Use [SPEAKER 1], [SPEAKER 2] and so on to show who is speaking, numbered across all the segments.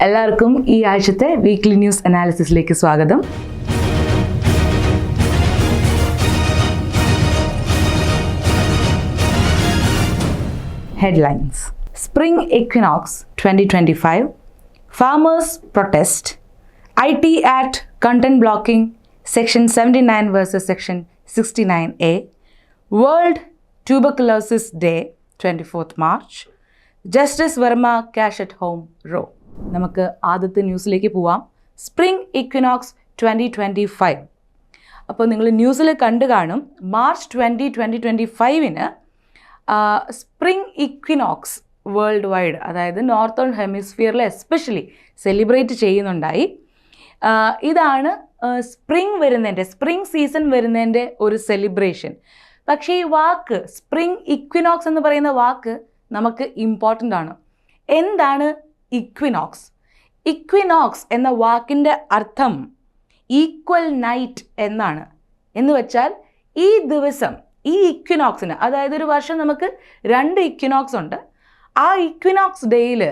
[SPEAKER 1] എല്ലാവർക്കും ഈ ആഴ്ചത്തെ വീക്ക്ലി ന്യൂസ് അനാലിസിസിലേക്ക് സ്വാഗതം Headlines Spring Equinox 2025 Farmers Protest IT Act Content Blocking Section 79 versus Section 69A World Tuberculosis Day 24th March justice Varma cash at home row നമുക്ക് ആദ്യത്തെ ന്യൂസിലേക്ക് പോവാം. Spring equinox twenty twenty five. അപ്പോൾ നിങ്ങൾ ന്യൂസിൽ കണ്ടു കാണും മാർച്ച് ട്വന്റി ട്വന്റി ട്വന്റി ഫൈവിന് സ്പ്രിംഗ് ഇക്വിനോക്സ് വേൾഡ് വൈഡ് അതായത് നോർത്തേൺ ഹെമിസ്ഫിയറിൽ എസ്പെഷ്യലി സെലിബ്രേറ്റ് ചെയ്യുന്നുണ്ടായി. ഇതാണ് സ്പ്രിംഗ് വരുന്നതിന്റെ സ്പ്രിംഗ് സീസൺ വരുന്നതിന്റെ ഒരു സെലിബ്രേഷൻ. പക്ഷേ ഈ വാക്ക് സ്പ്രിംഗ് ഇക്വിനോക്സ് എന്ന് പറയുന്ന വാക്ക് നമുക്ക് ഇമ്പോർട്ടന്റ് ആണ്. എന്താണ് ഇക്വിനോക്സ് ഇക്വിനോക്സ് എന്ന വാക്കിന്റെ അർത്ഥം ഈക്വൽ നൈറ്റ് എന്നാണ്. എന്ന് വെച്ചാൽ ഈ ദിവസം ഈ ഇക്വിനോക്സിന് അതായത് ഒരു വർഷം നമുക്ക് രണ്ട് ഇക്വിനോക്സ് ഉണ്ട്. ആ ഇക്വിനോക്സ് ഡേയിൽ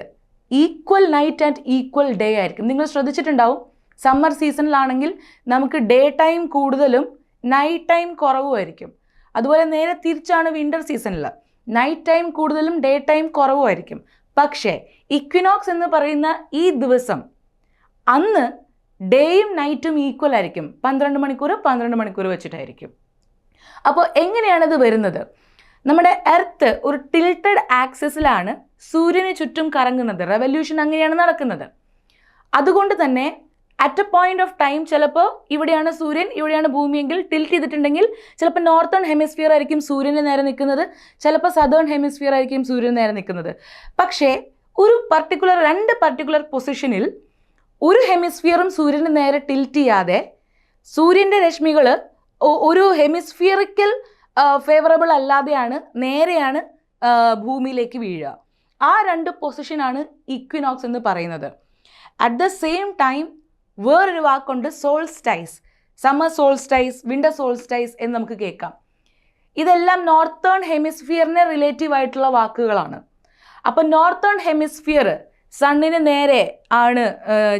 [SPEAKER 1] equal night and equal day ആയിരിക്കും. നിങ്ങൾ ശ്രദ്ധിച്ചിട്ടുണ്ടാവും. സമ്മർ സീസണിലാണെങ്കിൽ നമുക്ക് ഡേ ടൈം കൂടുതലും നൈറ്റ് ടൈം കുറവുമായിരിക്കും അതുപോലെ നേരെ തിരിച്ചാണ് വിന്റർ സീസണിൽ നൈറ്റ് ടൈം കൂടുതലും ഡേ ടൈം കുറവുമായിരിക്കും പക്ഷേ ഇക്വിനോക്സ് എന്ന് പറയുന്ന ഈ ദിവസം അന്ന് ഡേയും നൈറ്റും ഈക്വൽ ആയിരിക്കും. പന്ത്രണ്ട് മണിക്കൂർ പന്ത്രണ്ട് മണിക്കൂർ വെച്ചിട്ടായിരിക്കും. അപ്പോൾ എങ്ങനെയാണിത് വരുന്നത്? നമ്മുടെ എർത്ത് ഒരു ടിൽറ്റഡ് ആക്സിസിലാണ് സൂര്യന് ചുറ്റും കറങ്ങുന്നത്. റെവല്യൂഷൻ അങ്ങനെയാണ് നടക്കുന്നത്. അതുകൊണ്ട് തന്നെ at a point of time ചിലപ്പോൾ ഇവിടെയാണ് സൂര്യൻ ഇവിടെയാണ് ഭൂമിയെങ്കിൽ ടിൽറ്റ് ചെയ്തിട്ടുണ്ടെങ്കിൽ ചിലപ്പോൾ നോർത്തേൺ ഹെമിസ്ഫിയർ ആയിരിക്കും സൂര്യന് നേരെ നിൽക്കുന്നത്. ചിലപ്പോൾ സദേൺ ഹെമിസ്ഫിയർ ആയിരിക്കും സൂര്യന് നേരെ നിൽക്കുന്നത്. പക്ഷേ ഒരു പർട്ടിക്കുലർ രണ്ട് പർട്ടിക്കുലർ പൊസിഷനിൽ ഒരു ഹെമിസ്ഫിയറും സൂര്യന് നേരെ ടിൽറ്റ് ചെയ്യാതെ സൂര്യന്റെ രശ്മികൾ ഒരു ഹെമിസ്ഫിയറിക്കൽ ഫേവറബിൾ അല്ലാതെയാണ് നേരെയാണ് ഭൂമിയിലേക്ക് വീഴുക. ആ രണ്ട് പൊസിഷനാണ് ഇക്വിനോക്സ് എന്ന് പറയുന്നത്. അറ്റ് ദ സെയിം ടൈം വേറൊരു വാക്കുണ്ട് solstice summer solstice winter solstice എന്ന് നമുക്ക് കേൾക്കാം. ഇതെല്ലാം നോർത്തേൺ ഹെമിസ്ഫിയറിനെ റിലേറ്റീവ് ആയിട്ടുള്ള വാക്കുകളാണ്. അപ്പോൾ നോർത്തേൺ ഹെമിസ്ഫിയർ സണ്ണിന് നേരെ ആണ്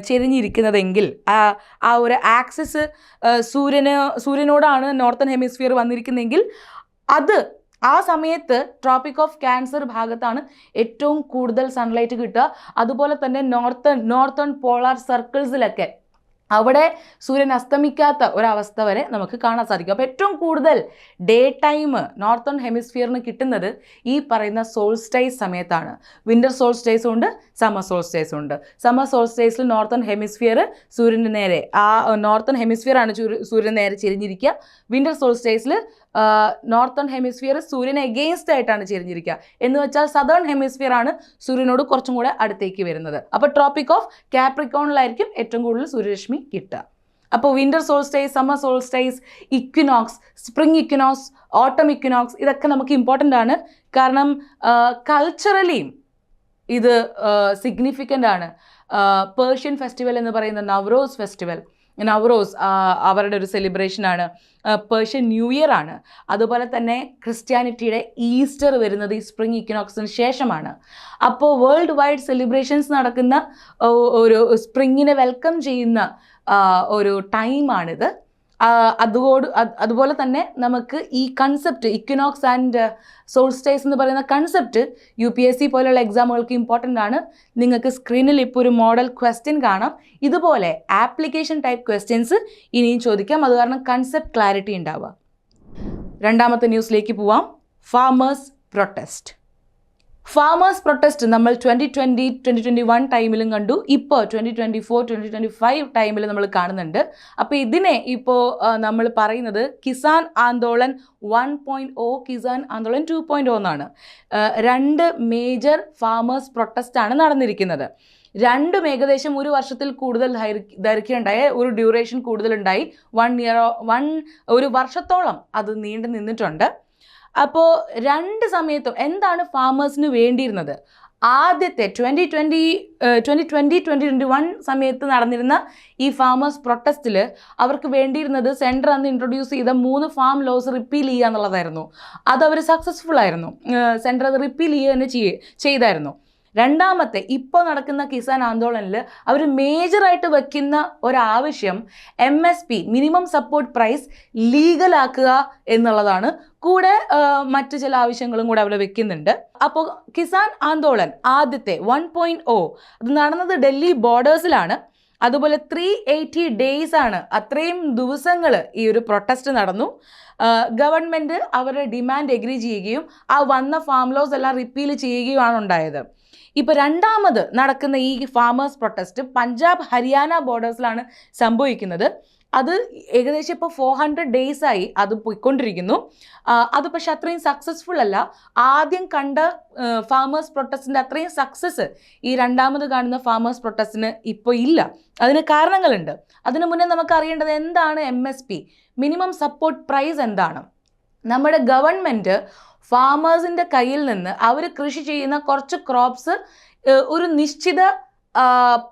[SPEAKER 1] ചെരിഞ്ഞിരിക്കുന്നതെങ്കിൽ ആ ഒരു ആക്സിസ് സൂര്യന് സൂര്യനോടാണ് നോർത്തേൺ ഹെമിസ്ഫിയർ വന്നിരിക്കുന്നതെങ്കിൽ അത് ആ സമയത്ത് ട്രോപ്പിക് ഓഫ് ക്യാൻസർ ഭാഗത്താണ് ഏറ്റവും കൂടുതൽ സൺലൈറ്റ് കിട്ടുക. അതുപോലെ തന്നെ നോർത്തേൺ നോർത്തേൺ പോളാർ സർക്കിൾസിലൊക്കെ അവിടെ സൂര്യൻ അസ്തമിക്കാത്ത ഒരവസ്ഥ വരെ നമുക്ക് കാണാൻ സാധിക്കും. അപ്പോൾ ഏറ്റവും കൂടുതൽ ഡേ ടൈം നോർത്തേൺ ഹെമിസ്ഫിയറിന് കിട്ടുന്നത് ഈ പറയുന്ന സോൾസ്റ്റൈസ് സമയത്താണ്. വിന്റർ സോൾസ്റ്റൈസും ഉണ്ട് സമ്മർ സോൾസ്റ്റൈസും ഉണ്ട്. സമ്മർ സോൾസ്റ്റൈസിൽ നോർത്തേൺ ഹെമിസ്ഫിയർ സൂര്യന്റെ നേരെ ആ നോർത്തേൺ ചൂര്- സൂര്യന് നേരെ ചെരിഞ്ഞിരിക്കുക. വിന്റർ സോൾസ്റ്റൈസിൽ നോർത്തേൺ ഹെമിസ്ഫിയർ സൂര്യനെ എഗെയിൻസ്റ്റ് ആയിട്ടാണ് ചെരിഞ്ഞിരിക്കുക എന്ന് വെച്ചാൽ സദേൺ ഹെമിസ്ഫിയർ ആണ് സൂര്യനോട് കുറച്ചും കൂടെ അടുത്തേക്ക് വരുന്നത്. അപ്പോൾ ട്രോപ്പിക് ഓഫ് കാപ്രിക്കോണിലായിരിക്കും ഏറ്റവും കൂടുതൽ സൂര്യരശ്മി കിട്ടുക. അപ്പോൾ winter solstice summer solstice equinox spring equinox autumn equinox ഇതൊക്കെ നമുക്ക് ഇമ്പോർട്ടന്റ് ആണ്. കാരണം കൾച്ചറലിയും ഇത് സിഗ്നിഫിക്കന്റ് ആണ്. പേർഷ്യൻ ഫെസ്റ്റിവൽ എന്ന് പറയുന്ന നവറോസ് ഫെസ്റ്റിവൽ നവറോസ് അവരുടെ ഒരു സെലിബ്രേഷനാണ് പേർഷ്യൻ ന്യൂ ഇയർ ആണ്. അതുപോലെ തന്നെ ക്രിസ്ത്യാനിറ്റിയുടെ ഈസ്റ്റർ വരുന്നത് ഈ സ്പ്രിംഗ് ഇക്കനോക്സിന് ശേഷമാണ്. അപ്പോൾ വേൾഡ് വൈഡ് സെലിബ്രേഷൻസ് നടക്കുന്ന ഒരു സ്പ്രിങ്ങിനെ വെൽക്കം ചെയ്യുന്ന ഒരു ടൈമാണിത് അതുകൊണ്ട് അതുപോലെ തന്നെ നമുക്ക് ഈ കൺസെപ്റ്റ് ഇക്വിനോക്സ് ആൻഡ് സോൾസ്റ്റൈസ് എന്ന് പറയുന്ന concept U P S C പോലെയുള്ള എക്സാമുകൾക്ക് ഇമ്പോർട്ടന്റ് ആണ്. നിങ്ങൾക്ക് സ്ക്രീനിൽ ഇപ്പോൾ ഒരു മോഡൽ ക്വസ്റ്റ്യൻ കാണാം. ഇതുപോലെ ആപ്ലിക്കേഷൻ ടൈപ്പ് ക്വസ്റ്റ്യൻസ് ഇനിയും ചോദിക്കാം. അത് കാരണം കൺസെപ്റ്റ് ക്ലാരിറ്റി ഉണ്ടാവുക. രണ്ടാമത്തെ ന്യൂസിലേക്ക് പോവാം. ഫാമേഴ്സ് പ്രൊട്ടസ്റ്റ് ഫാമേഴ്സ് പ്രൊട്ടസ്റ്റ് നമ്മൾ twenty twenty twenty twenty one ടൈമിലും കണ്ടു. ഇപ്പോൾ twenty twenty four twenty twenty five ടൈമിൽ നമ്മൾ കാണുന്നുണ്ട്. അപ്പോൾ ഇതിനെ ഇപ്പോൾ നമ്മൾ പറയുന്നത് Kisan Andolan one point O Kisan Andolan two point O എന്നാണ്. രണ്ട് മേജർ ഫാമേഴ്സ് പ്രൊട്ടസ്റ്റാണ് നടന്നിരിക്കുന്നത്. രണ്ടും ഏകദേശം ഒരു വർഷത്തിൽ കൂടുതൽ ദൈർഘ്യ- ദൈർഘ്യമുണ്ടായ. ഒരു ഡ്യൂറേഷൻ കൂടുതലുണ്ടായി. വൺ ഇയർ വൺ ഒരു വർഷത്തോളം അത് നീണ്ടു നിന്നിട്ടുണ്ട് അപ്പോൾ രണ്ട് സമയത്തും എന്താണ് ഫാമേഴ്സിന് വേണ്ടിയിരുന്നത്? ആദ്യത്തെ twenty twenty twenty twenty twenty twenty one സമയത്ത് നടന്നിരുന്ന ഈ ഫാമേഴ്സ് പ്രൊട്ടസ്റ്റിൽ അവർക്ക് വേണ്ടിയിരുന്നത് സെന്റർ അന്ന് ഇൻട്രൊഡ്യൂസ് ചെയ്ത മൂന്ന് ഫാം ലോസ് റിപ്പീൽ ചെയ്യുക എന്നുള്ളതായിരുന്നു. അത് സക്സസ്ഫുൾ ആയിരുന്നു. സെന്റർ അത് റിപ്പീൽ ചെയ്യുക തന്നെ ചെയ്തായിരുന്നു. രണ്ടാമത്തെ ഇപ്പോൾ നടക്കുന്ന കിസാൻ ആന്തോളനിൽ അവർ മേജറായിട്ട് വയ്ക്കുന്ന ഒരാവശ്യം M S P minimum support price ലീഗലാക്കുക എന്നുള്ളതാണ്. കൂടെ മറ്റു ചില ആവശ്യങ്ങളും കൂടെ അവർ വെക്കുന്നുണ്ട്. അപ്പോൾ കിസാൻ ആന്തോളൻ ആദ്യത്തെ വൺ പോയിന്റ് ഓ അത് നടന്നത് ഡൽഹി ബോർഡേഴ്സിലാണ് അതുപോലെ ത്രീ എയ്റ്റി ഡേയ്സ് ആണ് അത്രയും ദിവസങ്ങൾ ഈ ഒരു പ്രൊട്ടസ്റ്റ് നടന്നു. ഗവൺമെന്റ് അവരുടെ ഡിമാൻഡ് എഗ്രി ചെയ്യുകയും ആ വന്ന ഫാം ലോസ് എല്ലാം റിപ്പീൽ ചെയ്യുകയുമാണ് ഉണ്ടായത്. ഇപ്പോൾ രണ്ടാമത് നടക്കുന്ന ഈ ഫാമേഴ്സ് പ്രൊട്ടസ്റ്റ് പഞ്ചാബ് ഹരിയാന ബോർഡേഴ്സിലാണ് സംഭവിക്കുന്നത്. അത് ഏകദേശം ഇപ്പോൾ ഫോർ ഹൺഡ്രഡ് ഡേയ്സ് ആയി അത് പോയിക്കൊണ്ടിരിക്കുന്നു. അത് പക്ഷെ അത്രയും സക്സസ്ഫുൾ അല്ല. ആദ്യം കണ്ട ഫാമേഴ്സ് പ്രൊട്ടസ്റ്റിന്റെ അത്രയും സക്സസ് ഈ രണ്ടാമത് കാണുന്ന ഫാമേഴ്സ് പ്രൊട്ടസ്റ്റിന് ഇപ്പോൾ ഇല്ല. അതിന് കാരണങ്ങളുണ്ട്. അതിനു മുന്നേ നമുക്ക് അറിയേണ്ടത് എന്താണ് എം മിനിമം സപ്പോർട്ട് പ്രൈസ് എന്താണ്? നമ്മുടെ ഗവൺമെന്റ് ഫാമേഴ്സിന്റെ കയ്യിൽ നിന്ന് അവർ കൃഷി ചെയ്യുന്ന കുറച്ച് ക്രോപ്സ് ഒരു നിശ്ചിത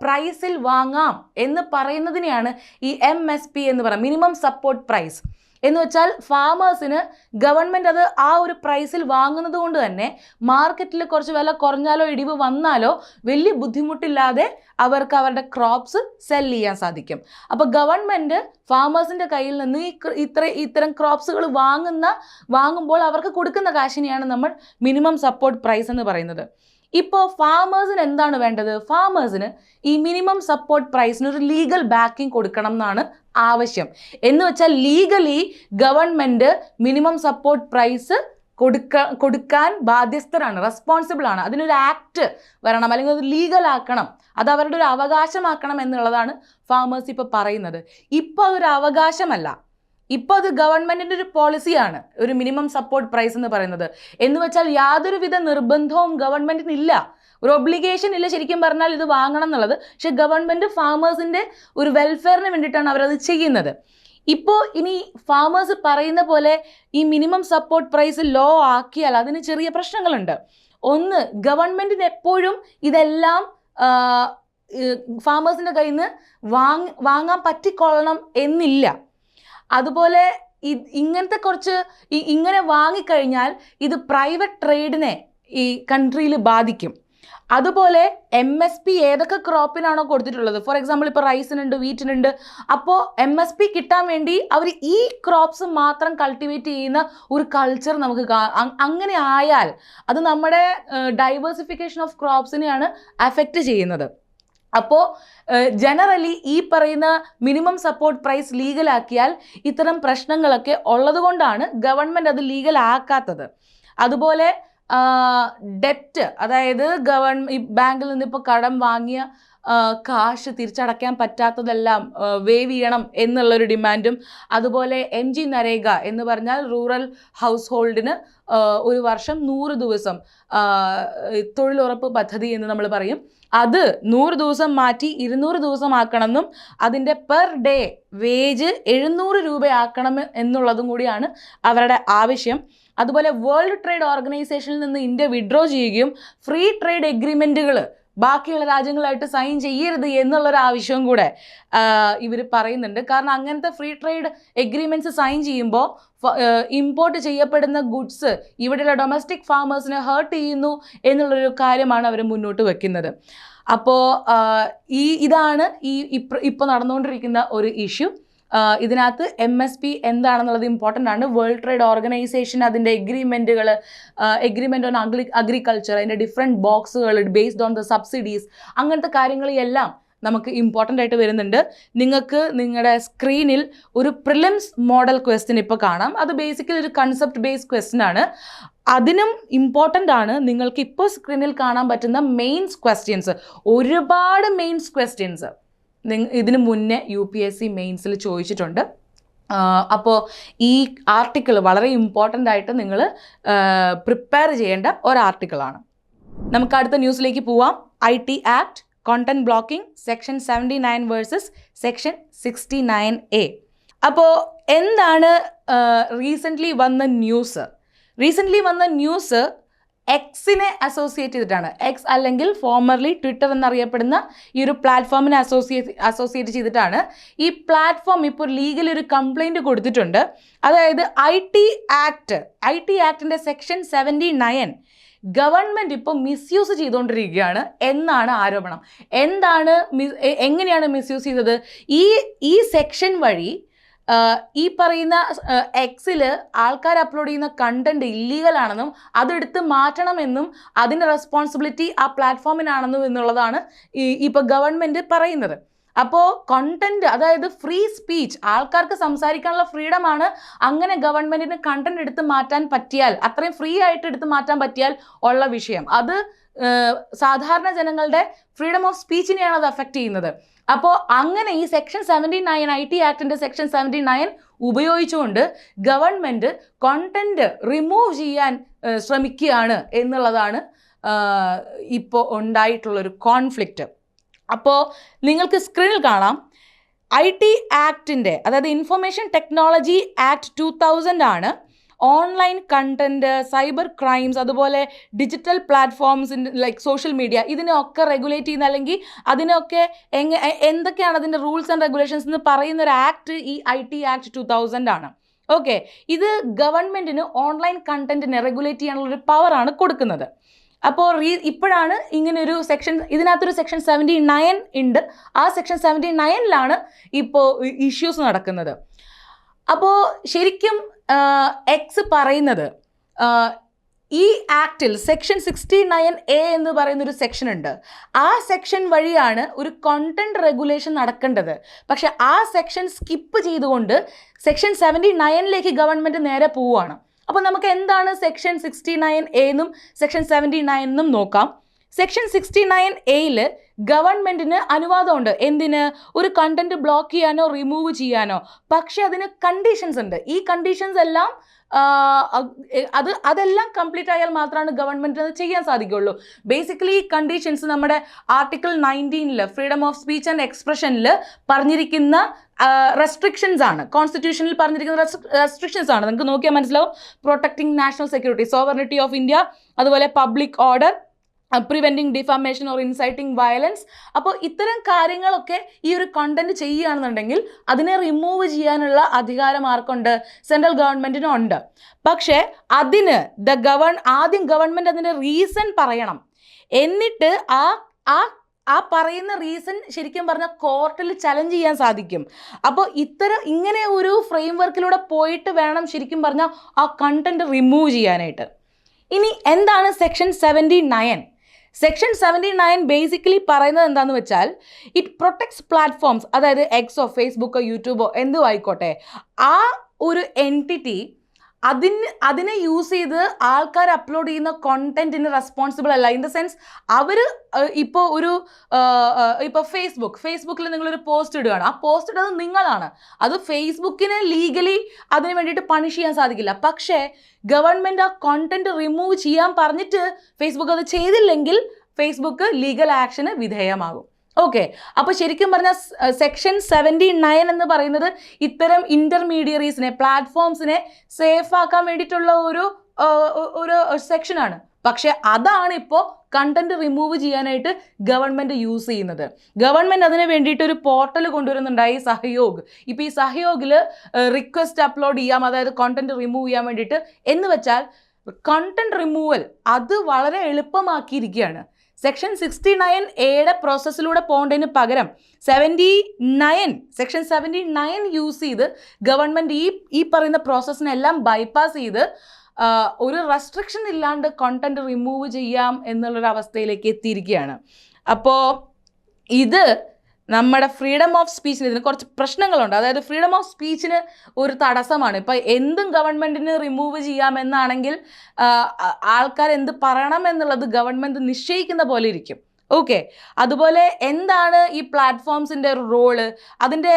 [SPEAKER 1] പ്രൈസിൽ വാങ്ങാം എന്ന് പറയുന്നതിനെയാണ് ഈ എം എസ് പി എന്ന് പറയുന്നത്. മിനിമം സപ്പോർട്ട് പ്രൈസ് എന്ന് വെച്ചാൽ ഫാമേഴ്സിന് ഗവൺമെന്റ് അത് ആ ഒരു പ്രൈസിൽ വാങ്ങുന്നത് കൊണ്ട് തന്നെ മാർക്കറ്റിൽ കുറച്ച് വില കുറഞ്ഞാലോ ഇടിവ് വന്നാലോ വലിയ ബുദ്ധിമുട്ടില്ലാതെ അവർക്ക് അവരുടെ ക്രോപ്സ് സെൽ ചെയ്യാൻ സാധിക്കും. അപ്പോൾ ഗവൺമെന്റ് ഫാമേഴ്സിന്റെ കയ്യിൽ നിന്ന് ഈ ഇത്ര ഇത്തരം ക്രോപ്സുകൾ വാങ്ങുന്ന വാങ്ങുമ്പോൾ അവർക്ക് കൊടുക്കുന്ന കാശിനെയാണ് നമ്മൾ മിനിമം സപ്പോർട്ട് പ്രൈസ് എന്ന് പറയുന്നത്. ഇപ്പോൾ ഫാമേഴ്സിന് എന്താണ് വേണ്ടത്? ഫാമേഴ്സിന് ഈ മിനിമം സപ്പോർട്ട് പ്രൈസിന് ഒരു ലീഗൽ ബാക്കിംഗ് കൊടുക്കണം എന്നാണ് ആവശ്യം. എന്ന് വെച്ചാൽ legally government minimum support price കൊടുക്ക കൊടുക്കാൻ ബാധ്യസ്ഥരാണ് റെസ്പോൺസിബിൾ ആണ്. അതിനൊരു ആക്ട് വരണം അല്ലെങ്കിൽ അത് ലീഗൽ ആക്കണം. അത് അവരുടെ ഒരു അവകാശമാക്കണം എന്നുള്ളതാണ് ഫാമേഴ്സ് ഇപ്പോൾ പറയുന്നത്. ഇപ്പോൾ അതൊരു അവകാശമല്ല. ഇപ്പോൾ അത് ഗവൺമെന്റിന്റെ ഒരു പോളിസിയാണ് ഒരു മിനിമം സപ്പോർട്ട് പ്രൈസ് എന്ന് പറയുന്നത്. എന്ന് വെച്ചാൽ യാതൊരുവിധ നിർബന്ധവും ഗവൺമെന്റിന് ഇല്ല. ഒരു ഒബ്ലിഗേഷൻ ഇല്ല ശരിക്കും പറഞ്ഞാൽ ഇത് വാങ്ങണം എന്നുള്ളത്. പക്ഷെ ഗവൺമെന്റ് ഫാമേഴ്സിന്റെ ഒരു വെൽഫെയറിന് വേണ്ടിയിട്ടാണ് അവരത് ചെയ്യുന്നത്. ഇപ്പോൾ ഇനി ഫാമേഴ്സ് പറയുന്ന പോലെ ഈ മിനിമം സപ്പോർട്ട് പ്രൈസ് ലോ ആക്കിയാൽ അതിന് ചെറിയ പ്രശ്നങ്ങളുണ്ട്. ഒന്ന് ഗവൺമെന്റിന് എപ്പോഴും ഇതെല്ലാം ഫാമേഴ്സിന്റെ കയ്യിൽ നിന്ന് വാങ് വാങ്ങാൻ പറ്റിക്കൊള്ളണം എന്നില്ല. അതുപോലെ ഇങ്ങനത്തെ കുറച്ച് ഈ ഇങ്ങനെ വാങ്ങിക്കഴിഞ്ഞാൽ ഇത് പ്രൈവറ്റ് ട്രേഡിനെ ഈ കൺട്രിയിൽ ബാധിക്കും. അതുപോലെ എം എസ് പി ഏതൊക്കെ ക്രോപ്പിനാണോ കൊടുത്തിട്ടുള്ളത്? ഫോർ എക്സാമ്പിൾ ഇപ്പോൾ റൈസിനുണ്ട് വീറ്റിനുണ്ട് അപ്പോൾ എം എസ് പി കിട്ടാൻ വേണ്ടി അവർ ഈ ക്രോപ്സ് മാത്രം കൾട്ടിവേറ്റ് ചെയ്യുന്ന ഒരു കൾച്ചർ നമുക്ക് അങ്ങനെ ആയാൽ അത് നമ്മുടെ ഡൈവേഴ്സിഫിക്കേഷൻ ഓഫ് ക്രോപ്സിനെയാണ് അഫക്റ്റ് ചെയ്യുന്നത്. അപ്പോൾ ജനറലി ഈ പറയുന്ന മിനിമം സപ്പോർട്ട് പ്രൈസ് ലീഗലാക്കിയാൽ ഇത്തരം പ്രശ്നങ്ങളൊക്കെ ഉള്ളതുകൊണ്ടാണ് ഗവൺമെന്റ് അത് ലീഗലാക്കാത്തത് അതുപോലെ ഡെറ്റ് അതായത് ഗവൺ ബാങ്കിൽ നിന്ന് ഇപ്പോൾ കടം വാങ്ങിയ കാശ് തിരിച്ചടയ്ക്കാൻ പറ്റാത്തതെല്ലാം വേവ് ചെയ്യണം എന്നുള്ളൊരു ഡിമാൻഡും. അതുപോലെ എം ജി നരേഗ എന്ന് പറഞ്ഞാൽ റൂറൽ ഹൗസ് ഹോൾഡിന് ഒരു വർഷം നൂറ് ദിവസം തൊഴിലുറപ്പ് പദ്ധതി എന്ന് നമ്മൾ പറയും. അത് നൂറ് ദിവസം മാറ്റി ഇരുന്നൂറ് ദിവസം ആക്കണമെന്നും അതിന്റെ പെർ ഡേ വേജ് എഴുന്നൂറ് രൂപയാക്കണം എന്നുള്ളതും കൂടിയാണ് അവരുടെ ആവശ്യം. അതുപോലെ വേൾഡ് ട്രേഡ് ഓർഗനൈസേഷനിൽ നിന്ന് ഇന്ത്യ വിഡ്രോ ചെയ്യുകയും ഫ്രീ ട്രേഡ് എഗ്രിമെന്റുകൾ ബാക്കിയുള്ള രാജ്യങ്ങളായിട്ട് സൈൻ ചെയ്യരുത് എന്നുള്ളൊരു ആവശ്യവും കൂടെ ഇവർ പറയുന്നുണ്ട്. കാരണം അങ്ങനത്തെ ഫ്രീ ട്രേഡ് എഗ്രിമെന്റ്സ് സൈൻ ചെയ്യുമ്പോൾ ഇമ്പോർട്ട് ചെയ്യപ്പെടുന്ന ഗുഡ്സ് ഇവിടെയുള്ള ഡൊമസ്റ്റിക് ഫാമേഴ്സിനെ ഹേർട്ട് ചെയ്യുന്നു എന്നുള്ളൊരു കാര്യമാണ് അവർ മുന്നോട്ട് വെക്കുന്നത്. അപ്പോൾ ഈ ഇതാണ് ഈ ഇപ്പം ഇപ്പോൾ നടന്നുകൊണ്ടിരിക്കുന്ന ഒരു ഇഷ്യൂ ഇതിനകത്ത് എം എസ് പി എന്താണെന്നുള്ളത് ഇമ്പോർട്ടന്റ് ആണ്. വേൾഡ് ട്രേഡ് ഓർഗനൈസേഷൻ അതിന്റെ എഗ്രിമെന്റുകൾ എഗ്രിമെന്റ് ഓൺ അഗ്രി അഗ്രികൾച്ചർ അതിന്റെ ഡിഫറെന്റ് ബോക്സുകൾ ബേസ്ഡ് ഓൺ ദ സബ്സിഡീസ് അങ്ങനത്തെ കാര്യങ്ങളെല്ലാം നമുക്ക് ഇമ്പോർട്ടന്റ് ആയിട്ട് വരുന്നുണ്ട്. നിങ്ങൾക്ക് നിങ്ങളുടെ സ്ക്രീനിൽ ഒരു പ്രിലിംസ് മോഡൽ ക്വസ്റ്റ്യൻ ഇപ്പോൾ കാണാം. അത് ബേസിക്കലി ഒരു കൺസെപ്റ്റ് ബേസ്ഡ് ക്വസ്റ്റ്യൻ ആണ്. അതിനും ഇമ്പോർട്ടന്റ് ആണ് നിങ്ങൾക്ക് ഇപ്പോൾ സ്ക്രീനിൽ കാണാൻ പറ്റുന്ന മെയിൻസ് ക്വസ്റ്റ്യൻസ് ഒരുപാട് മെയിൻസ് ക്വസ്റ്റ്യൻസ് ഇതിന് മുന്നേ യു പി എസ് സി മെയിൻസിൽ ചോദിച്ചിട്ടുണ്ട്. അപ്പോൾ ഈ ആർട്ടിക്കിൾ വളരെ ഇമ്പോർട്ടന്റ് ആയിട്ട് നിങ്ങൾ പ്രിപ്പയർ ചെയ്യേണ്ട ഒരു ആർട്ടിക്കിളാണ് നമുക്ക് അടുത്ത ന്യൂസിലേക്ക് പോവാം. I T act content blocking section seventy nine versus section sixty nine A അപ്പോൾ എന്താണ് റീസെന്റ്ലി വന്ന ന്യൂസ് റീസെന്റ്ലി വന്ന ന്യൂസ് എക്സിനെ അസോസിയേറ്റ് ചെയ്തിട്ടാണ്. എക്സ് അല്ലെങ്കിൽ ഫോമർലി ട്വിറ്റർ എന്നറിയപ്പെടുന്ന ഈ ഒരു പ്ലാറ്റ്ഫോമിനെ അസോസിയേറ്റ് അസോസിയേറ്റ് ചെയ്തിട്ടാണ്. ഈ പ്ലാറ്റ്ഫോം ഇപ്പോൾ ലീഗലി ഒരു കംപ്ലൈന്റ് കൊടുത്തിട്ടുണ്ട്. അതായത് I T act I T ആക്ടിന്റെ section seventy nine government ഇപ്പോൾ മിസ്യൂസ് ചെയ്തുകൊണ്ടിരിക്കുകയാണ് എന്നാണ് ആരോപണം. എന്താണ് എങ്ങനെയാണ് മിസ്യൂസ് ചെയ്തത്? ഈ ഈ സെക്ഷൻ വഴി ഈ പറയുന്ന എക്സിൽ ആൾക്കാർ അപ്ലോഡ് ചെയ്യുന്ന കണ്ടന്റ് ഇല്ലീഗൽ ആണെന്നും അതെടുത്ത് മാറ്റണമെന്നും അതിന്റെ റെസ്പോൺസിബിലിറ്റി ആ പ്ലാറ്റ്ഫോമിനാണെന്നും എന്നുള്ളതാണ് ഈ ഇപ്പോൾ ഗവൺമെന്റ് പറയുന്നത്. അപ്പോൾ കണ്ടന്റ് അതായത് ഫ്രീ സ്പീച്ച് ആൾക്കാർക്ക് സംസാരിക്കാനുള്ള ഫ്രീഡം ആണ് അങ്ങനെ ഗവൺമെന്റിന് കണ്ടന്റ് എടുത്ത് മാറ്റാൻ പറ്റിയാൽ അത്രയും ഫ്രീ ആയിട്ട് എടുത്ത് മാറ്റാൻ പറ്റിയാൽ ഉള്ള വിഷയം. അത് സാധാരണ ജനങ്ങളുടെ ഫ്രീഡം ഓഫ് സ്പീച്ചിനെയാണ് അത് അഫക്റ്റ് ചെയ്യുന്നത്. അപ്പോൾ അങ്ങനെ ഈ section seventy nine I T ആക്ടിന്റെ section seventy nine ഉപയോഗിച്ചുകൊണ്ട് ഗവൺമെന്റ് കോണ്ടന്റ് റിമൂവ് ചെയ്യാൻ ശ്രമിക്കുകയാണ് എന്നുള്ളതാണ് ഇപ്പോൾ ഉണ്ടായിട്ടുള്ളൊരു കോൺഫ്ലിക്റ്റ് അപ്പോൾ നിങ്ങൾക്ക് സ്ക്രീനിൽ കാണാം. ഐ ടി ആക്ടിന്റെ അതായത് information technology act two thousand ആണ്. ഓൺലൈൻ കണ്ടന്റ് സൈബർ ക്രൈംസ് അതുപോലെ ഡിജിറ്റൽ പ്ലാറ്റ്ഫോംസിന്റെ ലൈക്ക് സോഷ്യൽ മീഡിയ ഇതിനെയൊക്കെ റെഗുലേറ്റ് ചെയ്യുന്ന അല്ലെങ്കിൽ അതിനൊക്കെ എങ്ങ എന്തൊക്കെയാണ് അതിന്റെ റൂൾസ് ആൻഡ് റെഗുലേഷൻസ് എന്ന് പറയുന്ന ഒരു ആക്ട് ഈ I T act two thousand ആണ്. ഓക്കെ ഇത് ഗവൺമെന്റിന് ഓൺലൈൻ കണ്ടന്റിനെ റെഗുലേറ്റ് ചെയ്യാനുള്ള ഒരു പവറാണ് കൊടുക്കുന്നത്. അപ്പോൾ റീ ഇപ്പോഴാണ് ഇങ്ങനൊരു സെക്ഷൻ ഇതിനകത്തൊരു സെക്ഷൻ സെവന്റി നയൻ ഉണ്ട്. ആ സെക്ഷൻ സെവന്റി നയനിലാണ് ഇപ്പോൾ ഇഷ്യൂസ് നടക്കുന്നത്. അപ്പോൾ ശരിക്കും എക്സ് പറയുന്നത് ഈ ആക്ടിൽ സെക്ഷൻ സിക്സ്റ്റി നയൻ എ എന്ന് പറയുന്ന ഒരു സെക്ഷൻ ഉണ്ട്. ആ സെക്ഷൻ വഴിയാണ് ഒരു കോണ്ടന്റ് റെഗുലേഷൻ നടക്കേണ്ടത്. പക്ഷെ ആ സെക്ഷൻ സ്കിപ്പ് ചെയ്തുകൊണ്ട് സെക്ഷൻ സെവന്റി നയനിലേക്ക് ഗവൺമെന്റ് നേരെ പോവുകയാണ്. അപ്പോൾ നമുക്ക് എന്താണ് സെക്ഷൻ സിക്സ്റ്റി നയൻ എന്നും സെക്ഷൻ സെവന്റി നയനെന്നും നോക്കാം. സെക്ഷൻ സിക്സ്റ്റി നയൻ എയിൽ ഗവൺമെന്റിന് അനുവാദമുണ്ട്. എന്തിന്? ഒരു കണ്ടന്റ് ബ്ലോക്ക് ചെയ്യാനോ റിമൂവ് ചെയ്യാനോ. പക്ഷെ അതിന് കണ്ടീഷൻസ് ഉണ്ട്. ഈ കണ്ടീഷൻസ് എല്ലാം അത് അതെല്ലാം കംപ്ലീറ്റ് ആയാൽ മാത്രമാണ് ഗവൺമെന്റ് അത് ചെയ്യാൻ സാധിക്കുള്ളൂ ബേസിക്കലി ഈ കണ്ടീഷൻസ് നമ്മുടെ ആർട്ടിക്കിൾ നയന്റീനിൽ ഫ്രീഡം ഓഫ് സ്പീച്ച് ആൻഡ് എക്സ്പ്രഷനിൽ പറഞ്ഞിരിക്കുന്ന റെസ്ട്രിക്ഷൻസ് ആണ്. കോൺസ്റ്റിറ്റ്യൂഷനിൽ പറഞ്ഞിരിക്കുന്ന റെസ്ട്രിക്ഷൻസ് ആണ്. നിങ്ങൾക്ക് നോക്കിയാൽ മനസ്സിലാവും. Protecting national security sovereignty of India അതുപോലെ public order preventing defamation or inciting violence അപ്പോൾ ഇത്തരം കാര്യങ്ങളൊക്കെ ഈ ഒരു കണ്ടന്റ് ചെയ്യുകയാണെന്നുണ്ടെങ്കിൽ അതിനെ റിമൂവ് ചെയ്യാനുള്ള അധികാരം ആർക്കുണ്ട് സെൻട്രൽ ഗവൺമെന്റിനും ഉണ്ട്. പക്ഷേ അതിന് ദ ഗവൺ ആദ്യം ഗവൺമെന്റ് അതിന്റെ റീസൺ പറയണം. എന്നിട്ട് ആ ആ ആ പറയുന്ന റീസൺ ശരിക്കും പറഞ്ഞാൽ കോർട്ടിൽ ചലഞ്ച് ചെയ്യാൻ സാധിക്കും. അപ്പോൾ ഇത്തരം ഇങ്ങനെ ഒരു ഫ്രെയിം വർക്കിലൂടെ പോയിട്ട് വേണം ശരിക്കും പറഞ്ഞാൽ ആ കണ്ടന്റ് റിമൂവ് ചെയ്യാനായിട്ട്. ഇനി എന്താണ് section seventy nine section seventy nine basically പറയുന്നത് എന്താണെന്ന് വെച്ചാൽ ഇറ്റ് പ്രൊട്ടക്ട്സ് പ്ലാറ്റ്ഫോംസ് അതായത് എക്സോ ഫേസ്ബുക്കോ യൂട്യൂബോ എന്തോ ആയിക്കോട്ടെ ആ ഒരു എന്റിറ്റി അതിന് അതിനെ യൂസ് ചെയ്ത് ആൾക്കാർ അപ്ലോഡ് ചെയ്യുന്ന കോണ്ടന്റിന് റെസ്പോൺസിബിൾ അല്ല. ഇൻ ദ സെൻസ് അവർ ഇപ്പോൾ ഒരു ഇപ്പോൾ ഫേസ്ബുക്ക് ഫേസ്ബുക്കിൽ നിങ്ങളൊരു പോസ്റ്റ് ഇടുകയാണ് ആ പോസ്റ്റ് ഇടുന്നത് നിങ്ങളാണ്. അത് ഫേസ്ബുക്കിനെ ലീഗലി അതിന് വേണ്ടിയിട്ട് പണിഷ് ചെയ്യാൻ സാധിക്കില്ല. പക്ഷേ ഗവൺമെന്റ് ആ കോണ്ടന്റ് റിമൂവ് ചെയ്യാൻ പറഞ്ഞിട്ട് ഫേസ്ബുക്ക് അത് ചെയ്തില്ലെങ്കിൽ ഫേസ്ബുക്ക് ലീഗൽ ആക്ഷന് വിധേയമാകും. ഓക്കെ അപ്പോൾ ശരിക്കും പറഞ്ഞാൽ സെക്ഷൻ സെവന്റി നയൻ എന്ന് പറയുന്നത് ഇത്തരം ഇന്റർമീഡിയറീസിനെ പ്ലാറ്റ്ഫോംസിനെ സേഫ് ആക്കാൻ വേണ്ടിയിട്ടുള്ള ഒരു ഒരു സെക്ഷനാണ് പക്ഷെ അതാണ് ഇപ്പോൾ കണ്ടന്റ് റിമൂവ് ചെയ്യാനായിട്ട് ഗവൺമെന്റ് യൂസ് ചെയ്യുന്നത്. ഗവൺമെന്റ് അതിന് വേണ്ടിയിട്ട് ഒരു പോർട്ടൽ കൊണ്ടുവരുന്നുണ്ടായി സഹയോഗ്. ഇപ്പോൾ ഈ സഹയോഗിൽ റിക്വസ്റ്റ് അപ്ലോഡ് ചെയ്യാം അതായത് കോണ്ടന്റ് റിമൂവ് ചെയ്യാൻ വേണ്ടിയിട്ട്. എന്ന് വെച്ചാൽ കണ്ടന്റ് റിമൂവൽ അത് വളരെ എളുപ്പമാക്കിയിരിക്കുകയാണ്. സെക്ഷൻ സിക്സ്റ്റി നയൻ എയുടെ പ്രോസസ്സിലൂടെ പോകേണ്ടതിന് പകരം seventy nine section seventy nine use ചെയ്ത് ഗവൺമെന്റ് ഈ ഈ പറയുന്ന പ്രോസസ്സിനെല്ലാം ബൈപ്പാസ് ചെയ്ത് ഒരു റെസ്ട്രിക്ഷൻ ഇല്ലാണ്ട് കോണ്ടന്റ് റിമൂവ് ചെയ്യാം എന്നുള്ളൊരു അവസ്ഥയിലേക്ക് എത്തിയിരിക്കുകയാണ്. അപ്പോൾ ഇത് നമ്മുടെ ഫ്രീഡം ഓഫ് സ്പീച്ചിന് ഇതിന് കുറച്ച് പ്രശ്നങ്ങളുണ്ട്. അതായത് ഫ്രീഡം ഓഫ് സ്പീച്ചിന് ഒരു തടസ്സമാണ്. ഇപ്പം എന്തും ഗവൺമെന്റിന് റിമൂവ് ചെയ്യാമെന്നാണെങ്കിൽ ആൾക്കാർ എന്ത് പറയണം എന്നുള്ളത് ഗവൺമെന്റ് നിശ്ചയിക്കുന്ന പോലെ ഇരിക്കും. ഓക്കെ അതുപോലെ എന്താണ് ഈ പ്ലാറ്റ്ഫോംസിന്റെ റോൾ അതിന്റെ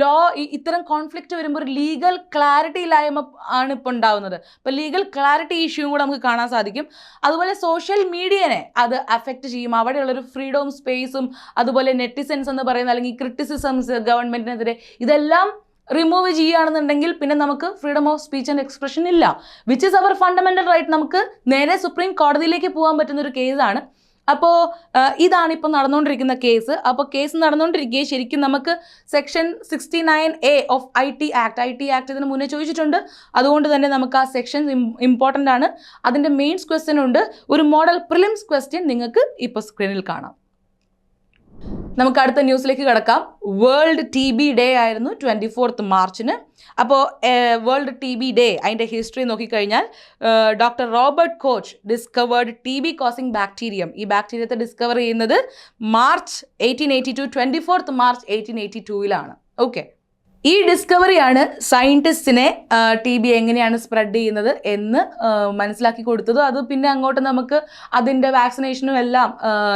[SPEAKER 1] ലോ ഇത്തരം കോൺഫ്ലിക്റ്റ് വരുമ്പോൾ ഒരു ലീഗൽ ക്ലാരിറ്റി ഇല്ലായ്മ ആണ് ഇപ്പോൾ ഉണ്ടാവുന്നത്. ഇപ്പോൾ ലീഗൽ ക്ലാരിറ്റി ഇഷ്യൂ കൂടെ നമുക്ക് കാണാൻ സാധിക്കും. അതുപോലെ സോഷ്യൽ മീഡിയനെ അത് അഫക്റ്റ് ചെയ്യും. അവിടെയുള്ളൊരു ഫ്രീഡം സ്പേസും അതുപോലെ നെറ്റിസൻസ് എന്ന് പറയുന്ന അല്ലെങ്കിൽ ക്രിറ്റിസിസംസ് ഗവൺമെന്റിനെതിരെ ഇതെല്ലാം റിമൂവ് ചെയ്യുകയാണെന്നുണ്ടെങ്കിൽ പിന്നെ നമുക്ക് freedom of speech and expression ഇല്ല. Which is our fundamental right നമുക്ക് നേരെ സുപ്രീം കോടതിയിലേക്ക് പോകാൻ പറ്റുന്ന ഒരു കേസാണ് അപ്പോൾ ഇതാണ് ഇപ്പോൾ നടന്നുകൊണ്ടിരിക്കുന്ന കേസ്. അപ്പോൾ കേസ് നടന്നുകൊണ്ടിരിക്കെ ശരിക്കും നമുക്ക് section sixty nine A of I T act I T act ഇതിന് മുന്നേ ചോദിച്ചിട്ടുണ്ട്. അതുകൊണ്ട് തന്നെ നമുക്ക് ആ സെക്ഷൻ ഇമ്പോർട്ടന്റ് ആണ്. അതിന്റെ മെയിൻസ് ക്വസ്റ്റ്യൻ ഉണ്ട്. ഒരു മോഡൽ പ്രിലിംസ് ക്വസ്റ്റ്യൻ നിങ്ങൾക്ക് ഇപ്പോൾ സ്ക്രീനിൽ കാണാം. നമുക്ക് അടുത്ത ന്യൂസിലേക്ക് കിടക്കാം. വേൾഡ് ടി ബി ഡേ ആയിരുന്നു ട്വന്റി ഫോർത്ത് മാർച്ചിന് അപ്പോൾ വേൾഡ് ടി ബി ഡേ അതിന്റെ ഹിസ്റ്ററി നോക്കിക്കഴിഞ്ഞാൽ doctor Robert Koch discovered T B causing bacterium ഈ ബാക്ടീരിയത്തെ ഡിസ്കവർ ചെയ്യുന്നത് March eighteen eighty two twenty fourth March eighteen eighty ടുവിലാണ് okay ഈ ഡിസ്കവറിയാണ് സയന്റിസ്റ്റിനെ ടി ബി എങ്ങനെയാണ് സ്പ്രെഡ് ചെയ്യുന്നത് എന്ന് മനസ്സിലാക്കി കൊടുത്തത്. അത് പിന്നെ അങ്ങോട്ട് നമുക്ക് അതിന്റെ വാക്സിനേഷനും എല്ലാം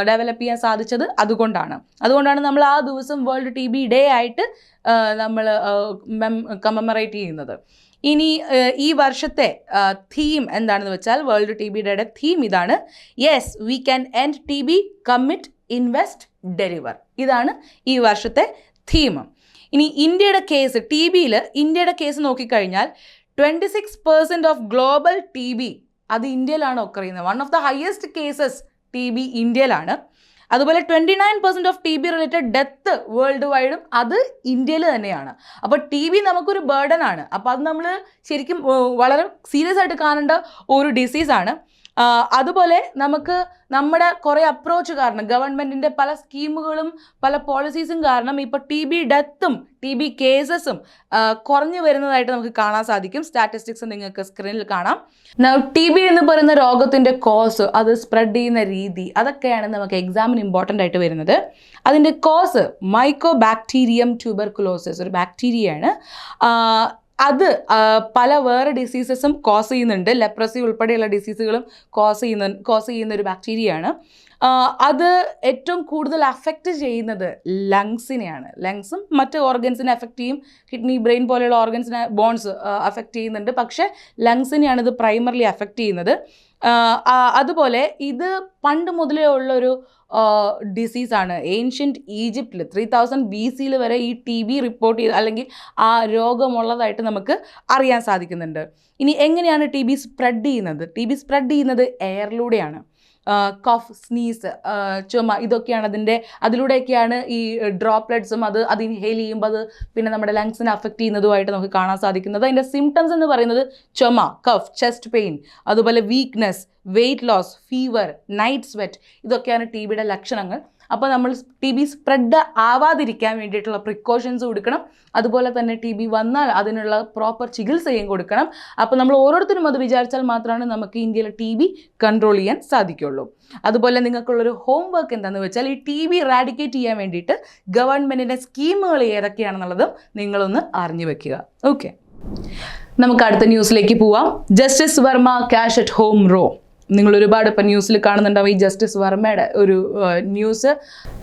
[SPEAKER 1] ഡെവലപ്പ് ചെയ്യാൻ സാധിച്ചത് അതുകൊണ്ടാണ്. അതുകൊണ്ടാണ് നമ്മൾ ആ ദിവസം വേൾഡ് ടി ബി ഡേ ആയിട്ട് നമ്മൾ കമമറേറ്റ് ചെയ്യുന്നത്. ഇനി ഈ വർഷത്തെ തീം എന്താണെന്ന് വെച്ചാൽ വേൾഡ് ടി ബി ഡേയുടെ തീം ഇതാണ്. Yes we can end T B commit invest deliver ഇതാണ് ഈ വർഷത്തെ തീം ഇനി ഇന്ത്യയുടെ കേസ് ടി ബിയിൽ ഇന്ത്യയുടെ കേസ് നോക്കിക്കഴിഞ്ഞാൽ twenty six percent of global T B അത് ഇന്ത്യയിലാണ് ഒക്കെ one of the highest cases T B ഇന്ത്യയിലാണ്. അതുപോലെ twenty nine percent of T B related death world വൈഡും അത് ഇന്ത്യയിൽ തന്നെയാണ്. അപ്പോൾ ടി ബി നമുക്കൊരു ബേർഡൻ ആണ്. അപ്പോൾ അത് നമ്മൾ ശരിക്കും വളരെ സീരിയസ് ആയിട്ട് കാണേണ്ട ഒരു ഡിസീസാണ് അതുപോലെ നമുക്ക് നമ്മുടെ കുറേ അപ്രോച്ച് കാരണം ഗവൺമെന്റിന്റെ പല സ്കീമുകളും പല പോളിസീസും കാരണം ഇപ്പോൾ ടി ബി ഡെത്തും ടി ബി കേസസും കുറഞ്ഞു വരുന്നതായിട്ട് നമുക്ക് കാണാൻ സാധിക്കും. സ്റ്റാറ്റിസ്റ്റിക്സ് നിങ്ങൾക്ക് സ്ക്രീനിൽ കാണാം. ടി ബി എന്ന് പറയുന്ന രോഗത്തിന്റെ കോസ് അത് സ്പ്രെഡ് ചെയ്യുന്ന രീതി അതൊക്കെയാണ് നമുക്ക് എക്സാമിന് ഇമ്പോർട്ടന്റ് ആയിട്ട് വരുന്നത്. അതിന്റെ കോസ് മൈക്കോ ബാക്ടീരിയം ട്യൂബർക്കുലോസിസ് ഒരു ബാക്ടീരിയയാണ് അത് പല വേറെ ഡിസീസസും കോസ് ചെയ്യുന്നുണ്ട്. ലെപ്രസി ഉൾപ്പെടെയുള്ള ഡിസീസുകളും കോസ് ചെയ്യുന്ന കോസ് ചെയ്യുന്ന ഒരു ബാക്ടീരിയയാണ് അത് ഏറ്റവും കൂടുതൽ അഫക്റ്റ് ചെയ്യുന്നത് ലങ്സിനെയാണ് ലങ്സും മറ്റ് ഓർഗൻസിനെ അഫക്റ്റ് ചെയ്യും. കിഡ്നി ബ്രെയിൻ പോലെയുള്ള ഓർഗൻസിനെ ബോൺസ് അഫക്റ്റ് ചെയ്യുന്നുണ്ട്. പക്ഷേ ലങ്സിനെയാണ് ഇത് പ്രൈമർലി അഫക്റ്റ് ചെയ്യുന്നത്. അതുപോലെ ഇത് പണ്ട് മുതലേ ഉള്ളൊരു ഡിസീസാണ് ഏൻഷ്യന്റ് ഈജിപ്തിൽ ത്രീ തൗസൻഡ് ബി സിയിൽ വരെ ഈ ടി ബി റിപ്പോർട്ട് ചെയ്ത് അല്ലെങ്കിൽ ആ രോഗമുള്ളതായിട്ട് നമുക്ക് അറിയാൻ സാധിക്കുന്നുണ്ട്. ഇനി എങ്ങനെയാണ് ടി ബി സ്പ്രെഡ് ചെയ്യുന്നത്? ടി ബി സ്പ്രെഡ് ചെയ്യുന്നത് എയറിലൂടെയാണ് കഫ് സ്നീസ് ചുമ ഇതൊക്കെയാണ് അതിന്റെ അതിലൂടെയൊക്കെയാണ് ഈ ഡ്രോപ്ലെറ്റ്സും അത് അത് ഇൻഹെയിൽ ചെയ്യുമ്പോൾ അത് പിന്നെ നമ്മുടെ ലങ്സിനെ അഫക്റ്റ് ചെയ്യുന്നതുമായിട്ട് നമുക്ക് കാണാൻ സാധിക്കുന്നത്. അതിന്റെ സിംറ്റംസ് എന്ന് പറയുന്നത് ചുമ കഫ് ചെസ്റ്റ് പെയിൻ അതുപോലെ weakness weight loss fever night sweat ഇതൊക്കെയാണ് ടി ബിയുടെ ലക്ഷണങ്ങൾ. അപ്പോൾ നമ്മൾ ടി ബി സ്പ്രെഡ് ആവാതിരിക്കാൻ വേണ്ടിയിട്ടുള്ള പ്രിക്കോഷൻസ് കൊടുക്കണം അതുപോലെ തന്നെ ടി ബി വന്നാൽ അതിനുള്ള പ്രോപ്പർ ചികിത്സയും കൊടുക്കണം. അപ്പോൾ നമ്മൾ ഓരോരുത്തരും അത് വിചാരിച്ചാൽ മാത്രമാണ് നമുക്ക് ഇന്ത്യയിലെ ടി ബി കൺട്രോൾ ചെയ്യാൻ സാധിക്കുള്ളൂ. അതുപോലെ നിങ്ങൾക്കുള്ളൊരു ഹോം വർക്ക് എന്താണെന്ന് വെച്ചാൽ ഈ ടി ബി റാഡിക്കേറ്റ് ചെയ്യാൻ വേണ്ടിയിട്ട് ഗവൺമെന്റിന്റെ സ്കീമുകൾ ഏതൊക്കെയാണെന്നുള്ളതും നിങ്ങളൊന്ന് അറിഞ്ഞു വെക്കുക. ഓക്കെ നമുക്ക് അടുത്ത ന്യൂസിലേക്ക് പോവാം. Justice Varma cash at home row നിങ്ങൾ ഒരുപാട് ഇപ്പം ന്യൂസിൽ കാണുന്നുണ്ടാവും ഈ ജസ്റ്റിസ് വർമ്മയുടെ ഒരു news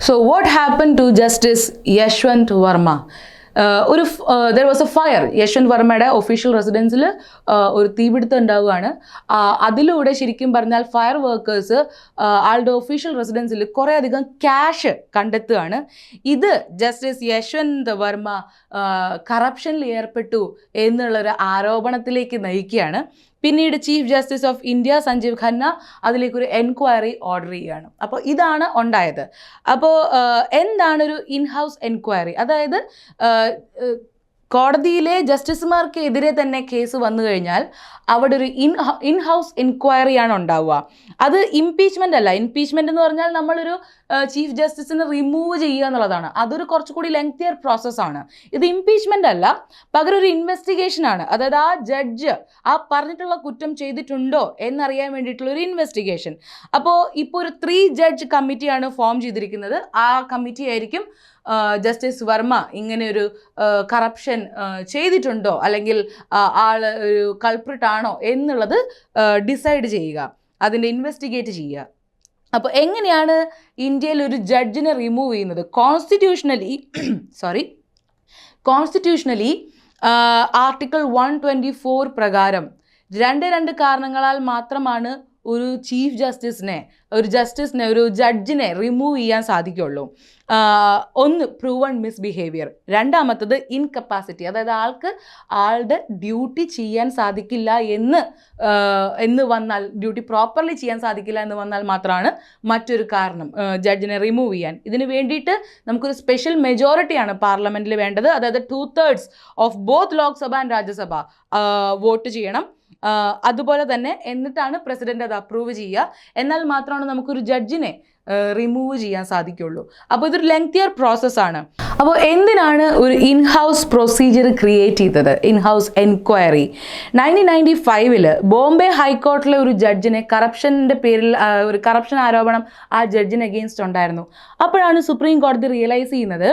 [SPEAKER 1] so what happen to justice Yashwant Varma ഒരു there was a fire Yashwant വർമ്മയുടെ official റെസിഡൻസിൽ ഒരു തീപിടുത്തം ഉണ്ടാവുകയാണ്. അതിലൂടെ ശരിക്കും പറഞ്ഞാൽ ഫയർ വർക്കേഴ്സ് ആളുടെ ഒഫീഷ്യൽ റെസിഡൻസിൽ കുറേ അധികം ക്യാഷ് കണ്ടെത്തുകയാണ്. ഇത് ജസ്റ്റിസ് യശ്വന്ത് വർമ്മ കറപ്ഷനിൽ ഏർപ്പെട്ടു എന്നുള്ളൊരു ആരോപണത്തിലേക്ക് നയിക്കുകയാണ്. പിന്നീട് chief justice of India Sanjiv Khanna അതിലേക്കൊരു എൻക്വയറി ഓർഡർ ചെയ്യുകയാണ്. അപ്പോൾ ഇതാണ് ഉണ്ടായത്. അപ്പോൾ എന്താണൊരു ഇൻ ഹൗസ് എൻക്വയറി അതായത് കോടതിയിലെ ജസ്റ്റിസുമാർക്കെതിരെ തന്നെ കേസ് വന്നു കഴിഞ്ഞാൽ അവിടെ ഒരു ഇൻ ഇൻ ഹൗസ് എൻക്വയറിയാണ് ഉണ്ടാവുക. അത് ഇംപീച്ച്മെന്റ് അല്ല. ഇംപീച്ച്മെന്റ് എന്ന് പറഞ്ഞാൽ നമ്മളൊരു ചീഫ് ജസ്റ്റിസിനെ റിമൂവ് ചെയ്യുക എന്നുള്ളതാണ്. അതൊരു കുറച്ചുകൂടി ലെങ്തിയർ പ്രോസസ്സാണ് ഇത് ഇംപീച്ച്മെന്റ് അല്ല. പകരം ഒരു ഇൻവെസ്റ്റിഗേഷൻ ആണ്. അതായത് ആ ജഡ്ജ് ആ പറഞ്ഞിട്ടുള്ള കുറ്റം ചെയ്തിട്ടുണ്ടോ എന്നറിയാൻ വേണ്ടിയിട്ടുള്ള ഒരു ഇൻവെസ്റ്റിഗേഷൻ അപ്പോൾ ഇപ്പോൾ ഒരു ത്രീ ജഡ്ജ് കമ്മിറ്റിയാണ് ഫോം ചെയ്തിരിക്കുന്നത്. ആ കമ്മിറ്റി ആയിരിക്കും ജസ്റ്റിസ് വർമ്മ ഇങ്ങനെ ഒരു കറപ്ഷൻ ചെയ്തിട്ടുണ്ടോ? അല്ലെങ്കിൽ ആൾ ഒരു കൾപ്രിട്ടാണോ എന്നുള്ളത് ഡിസൈഡ് ചെയ്യുക. അതിന്റെ ഇൻവെസ്റ്റിഗേറ്റ് ചെയ്യുക. അപ്പോൾ എങ്ങനെയാണ് ഇന്ത്യയിൽ ഒരു ജഡ്ജിനെ റിമൂവ് ചെയ്യുന്നത്? Constitutionally sorry constitutionally article one twenty four പ്രകാരം രണ്ട് രണ്ട് കാരണങ്ങളാൽ മാത്രമാണ് ഒരു ചീഫ് ജസ്റ്റിസിനെ ഒരു ജസ്റ്റിസിനെ ഒരു ജഡ്ജിനെ റിമൂവ് ചെയ്യാൻ സാധിക്കുള്ളൂ. ഒന്ന് പ്രൂവൺ മിസ്ബിഹേവിയർ രണ്ടാമത്തത് ഇൻകപ്പാസിറ്റി അതായത് ആൾക്ക് ആളുടെ ഡ്യൂട്ടി ചെയ്യാൻ സാധിക്കില്ല എന്ന് എന്ന് വന്നാൽ ഡ്യൂട്ടി പ്രോപ്പർലി ചെയ്യാൻ സാധിക്കില്ല എന്ന് വന്നാൽ മാത്രമാണ് മറ്റൊരു കാരണം ജഡ്ജിനെ റിമൂവ് ചെയ്യാൻ. ഇതിന് വേണ്ടിയിട്ട് നമുക്കൊരു സ്പെഷ്യൽ മെജോറിറ്റിയാണ് പാർലമെന്റിൽ വേണ്ടത്. അതായത് two thirds of both Lok Sabha and Rajya Sabha vote ചെയ്യണം. അതുപോലെ തന്നെ എന്നിട്ടാണ് പ്രസിഡന്റ് അത് അപ്രൂവ് ചെയ്യുക. എന്നാൽ മാത്രമാണ് നമുക്കൊരു ജഡ്ജിനെ റിമൂവ് ചെയ്യാൻ സാധിക്കുള്ളൂ. അപ്പോൾ ഇതൊരു ലെങ്തിയർ പ്രോസസ്സാണ് അപ്പോൾ എന്തിനാണ് ഒരു ഇൻ ഹൗസ് പ്രൊസീജിയർ ക്രിയേറ്റ് ചെയ്തത്? In house enquiry nineteen ninety Bombay ഹൈക്കോർട്ടിലെ ഒരു ജഡ്ജിനെ കറപ്ഷന്റെ പേരിൽ ഒരു കറപ്ഷൻ ആരോപണം ആ ജഡ്ജിന് അഗെയിൻസ്റ്റ് ഉണ്ടായിരുന്നു. അപ്പോഴാണ് സുപ്രീം കോടതി റിയലൈസ് ചെയ്യുന്നത്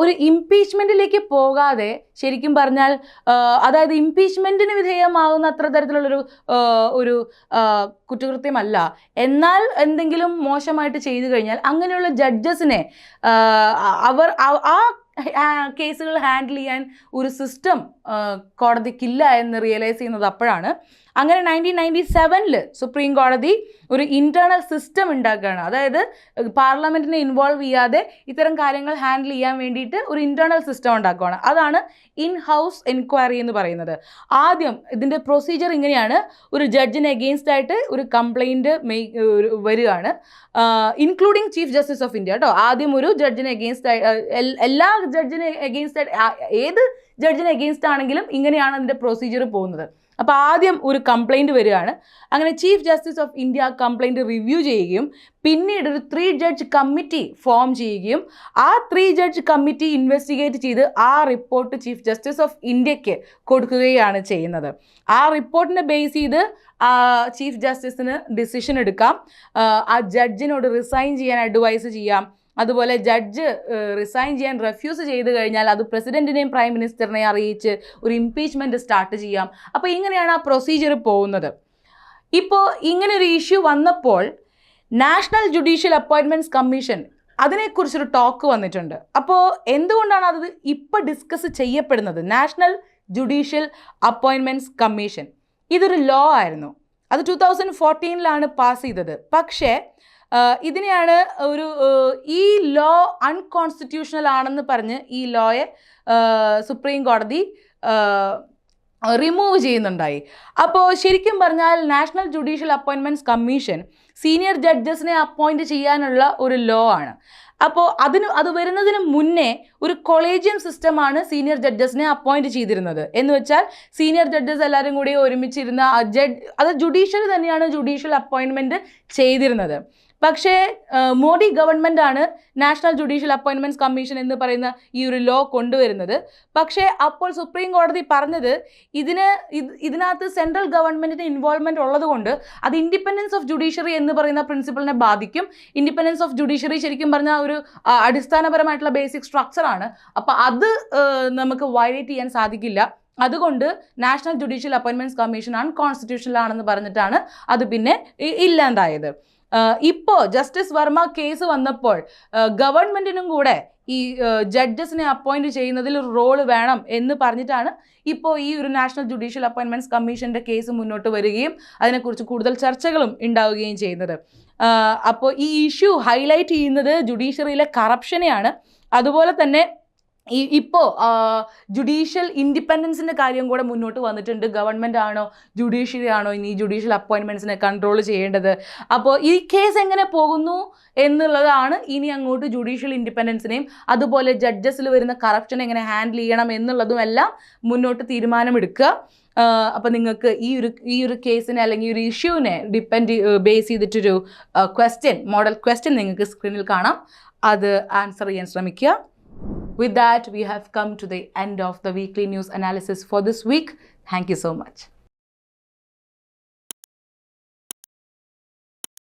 [SPEAKER 1] ഒരു ഇംപീച്ച്മെന്റിലേക്ക് പോകാതെ ശരിക്കും പറഞ്ഞാൽ അതായത് ഇംപീച്ച്മെന്റിന് വിധേയമാകുന്ന അത്ര തരത്തിലുള്ളൊരു ഒരു കുറ്റകൃത്യമല്ല. എന്നാൽ എന്തെങ്കിലും മോശമായിട്ട് ചെയ്തു കഴിഞ്ഞാൽ അങ്ങനെയുള്ള ജഡ്ജസിനെ അവർ ആ കേസുകൾ ഹാൻഡിൽ ചെയ്യാൻ ഒരു സിസ്റ്റം കോടതിക്കില്ല എന്ന് റിയലൈസ് ചെയ്യുന്നത് അപ്പോഴാണ്. അങ്ങനെ നയന്റീൻ നയന്റി സെവനിൽ സുപ്രീം കോടതി ഒരു ഇന്റേർണൽ സിസ്റ്റം ഉണ്ടാക്കുകയാണ്. അതായത് പാർലമെന്റിനെ ഇൻവോൾവ് ചെയ്യാതെ ഇത്തരം കാര്യങ്ങൾ ഹാൻഡിൽ ചെയ്യാൻ വേണ്ടിയിട്ട് ഒരു ഇന്റേർണൽ സിസ്റ്റം ഉണ്ടാക്കുകയാണ്. അതാണ് ഇൻ ഹൗസ് എൻക്വയറി എന്ന് പറയുന്നത്. ആദ്യം ഇതിന്റെ പ്രൊസീജിയർ ഇങ്ങനെയാണ്. ഒരു ജഡ്ജിന് എഗെയിൻസ്റ്റ് ആയിട്ട് ഒരു കംപ്ലൈന്റ് മെയ് വരികയാണ്. Including chief justice of India കേട്ടോ ആദ്യം ഒരു ജഡ്ജിന് എഗെയിൻസ്റ്റ് എല്ലാ ജഡ്ജിന് എഗെയിൻസ്റ്റ് ആയിട്ട് ഏത് ജഡ്ജിന് എഗെയിൻസ്റ്റ് ആണെങ്കിലും ഇങ്ങനെയാണ് അതിന്റെ പ്രൊസീജിയർ പോകുന്നത്. അപ്പോൾ ആദ്യം ഒരു കംപ്ലൈന്റ് വരികയാണ്. അങ്ങനെ chief justice of India complaint review ചെയ്യുകയും പിന്നീട് ഒരു ത്രീ ജഡ്ജ് കമ്മിറ്റി ഫോം ചെയ്യുകയും ആ ത്രീ ജഡ്ജ് കമ്മിറ്റി ഇൻവെസ്റ്റിഗേറ്റ് ചെയ്ത് ആ റിപ്പോർട്ട് ചീഫ് ജസ്റ്റിസ് ഓഫ് ഇന്ത്യയ്ക്ക് കൊടുക്കുകയാണ് ചെയ്യുന്നത്. ആ റിപ്പോർട്ടിനെ ബേസ് ചെയ്ത് ചീഫ് ജസ്റ്റിസിന് ഡിസിഷൻ എടുക്കാം. ആ, ജഡ്ജിനോട് റിസൈൻ ചെയ്യാൻ അഡ്വൈസ് ചെയ്യാം. അതുപോലെ ജഡ്ജ് റിസൈൻ ചെയ്യാൻ റെഫ്യൂസ് ചെയ്ത് കഴിഞ്ഞാൽ അത് പ്രസിഡന്റിനെയും പ്രൈം മിനിസ്റ്ററിനെയും അറിയിച്ച് ഒരു ഇംപീച്ച്മെന്റ് സ്റ്റാർട്ട് ചെയ്യാം. അപ്പോൾ ഇങ്ങനെയാണ് ആ പ്രൊസീജിയർ പോകുന്നത്. ഇപ്പോൾ ഇങ്ങനെ ഒരു ഇഷ്യൂ വന്നപ്പോൾ നാഷണൽ ജുഡീഷ്യൽ അപ്പോയിൻമെന്റ്സ് കമ്മീഷൻ അതിനെക്കുറിച്ചൊരു ടോക്ക് വന്നിട്ടുണ്ട്. അപ്പോൾ എന്തുകൊണ്ടാണ് അത് ഇപ്പോൾ ഡിസ്കസ് ചെയ്യപ്പെടുന്നത്? നാഷണൽ ജുഡീഷ്യൽ അപ്പോയിൻമെന്റ്സ് കമ്മീഷൻ ഇതൊരു ലോ ആയിരുന്നു. അത് ടു തൗസൻഡ് ഫോർട്ടീനിലാണ് പാസ് ചെയ്തത്. പക്ഷേ ഇതിനെയാണ് ഒരു ഈ ലോ അൺകോൺസ്റ്റിറ്റ്യൂഷണൽ ആണെന്ന് പറഞ്ഞ് ഈ ലോയെ സുപ്രീം കോടതി റിമൂവ് ചെയ്യുന്നുണ്ടായി. അപ്പോൾ ശരിക്കും പറഞ്ഞാൽ national judicial appointments commission senior ജഡ്ജസിനെ appoint ചെയ്യാനുള്ള ഒരു ലോ ആണ്. അപ്പോൾ അതിന് അത് വരുന്നതിന് മുന്നേ ഒരു കൊളേജിയം സിസ്റ്റമാണ് സീനിയർ ജഡ്ജസിനെ അപ്പോയിന്റ് ചെയ്തിരുന്നത്. എന്ന് വെച്ചാൽ സീനിയർ ജഡ്ജസ് എല്ലാവരും കൂടി ഒരുമിച്ചിരുന്ന ജഡ് അത് ജുഡീഷ്യറി തന്നെയാണ് ജുഡീഷ്യൽ അപ്പോയിൻമെന്റ് ചെയ്തിരുന്നത്. പക്ഷേ മോഡി ഗവൺമെന്റ് ആണ് നാഷണൽ ജുഡീഷ്യൽ അപ്പോയിൻമെന്റ്സ് കമ്മീഷൻ എന്ന് പറയുന്ന ഈ ഒരു ലോ കൊണ്ടുവരുന്നത്. പക്ഷേ അപ്പോൾ സുപ്രീം കോടതി പറഞ്ഞത് ഇതിന് ഇത് ഇതിനകത്ത് സെൻട്രൽ ഗവൺമെന്റിന്റെ ഇൻവോൾവ്മെന്റ് ഉള്ളതുകൊണ്ട് അത് ഇൻഡിപെൻഡൻസ് ഓഫ് ജുഡീഷ്യറി എന്ന് പറയുന്ന പ്രിൻസിപ്പളിനെ ബാധിക്കും. ഇൻഡിപെൻഡൻസ് ഓഫ് ജുഡീഷ്യറി ശരിക്കും പറഞ്ഞാൽ ഒരു അടിസ്ഥാനപരമായിട്ടുള്ള ബേസിക് സ്ട്രക്ചറാണ് അപ്പോൾ അത് നമുക്ക് വയലേറ്റ് ചെയ്യാൻ സാധിക്കില്ല. അതുകൊണ്ട് national judicial appointments commission unconstitutional ആണെന്ന് പറഞ്ഞിട്ടാണ് അത് പിന്നെ ഇല്ലാണ്ടായത്. ഇപ്പോൾ ജസ്റ്റിസ് വർമ്മ കേസ് വന്നപ്പോൾ ഗവൺമെന്റിനും കൂടെ ഈ ജഡ്ജസിനെ അപ്പോയിന്റ് ചെയ്യുന്നതിൽ റോൾ വേണം എന്ന് പറഞ്ഞിട്ടാണ് ഇപ്പോൾ ഈ ഒരു നാഷണൽ ജുഡീഷ്യൽ അപ്പോയിൻമെന്റ്സ് കമ്മീഷന്റെ കേസ് മുന്നോട്ട് വരികയും അതിനെക്കുറിച്ച് കൂടുതൽ ചർച്ചകളും ഉണ്ടാവുകയും ചെയ്യുന്നത്. അപ്പോൾ ഈ ഇഷ്യൂ ഹൈലൈറ്റ് ചെയ്യുന്നത് ജുഡീഷ്യറിയിലെ കറപ്ഷനെയാണ് അതുപോലെ തന്നെ ഈ ഇപ്പോൾ ജുഡീഷ്യൽ ഇൻഡിപെൻഡൻസിന്റെ കാര്യം കൂടെ മുന്നോട്ട് വന്നിട്ടുണ്ട്. ഗവൺമെന്റ് ആണോ ജുഡീഷ്യറി ആണോ ഇനി ജുഡീഷ്യൽ അപ്പോയിൻമെന്റ്സിനെ കൺട്രോൾ ചെയ്യേണ്ടത്? അപ്പോൾ ഈ കേസ് എങ്ങനെ പോകുന്നു എന്നുള്ളതാണ് ഇനി അങ്ങോട്ട് ജുഡീഷ്യൽ ഇൻഡിപെൻഡൻസിനെയും അതുപോലെ ജഡ്ജസിൽ വരുന്ന കറപ്ഷൻ എങ്ങനെ ഹാൻഡിൽ ചെയ്യണം എന്നുള്ളതും എല്ലാം മുന്നോട്ട് തീരുമാനമെടുക്കുക. അപ്പോൾ നിങ്ങൾക്ക് ഈ ഒരു ഈ ഒരു കേസിനെ അല്ലെങ്കിൽ ഒരു ഇഷ്യൂവിനെ ഡിപ്പെൻഡ് ബേസ് ചെയ്തിട്ടൊരു ക്വസ്റ്റ്യൻ മോഡൽ ക്വസ്റ്റ്യൻ നിങ്ങൾക്ക് സ്ക്രീനിൽ കാണാം. അത് ആൻസർ ചെയ്യാൻ ശ്രമിക്കുക. With that, we have come to the end of the weekly news analysis for this week. Thank you so much.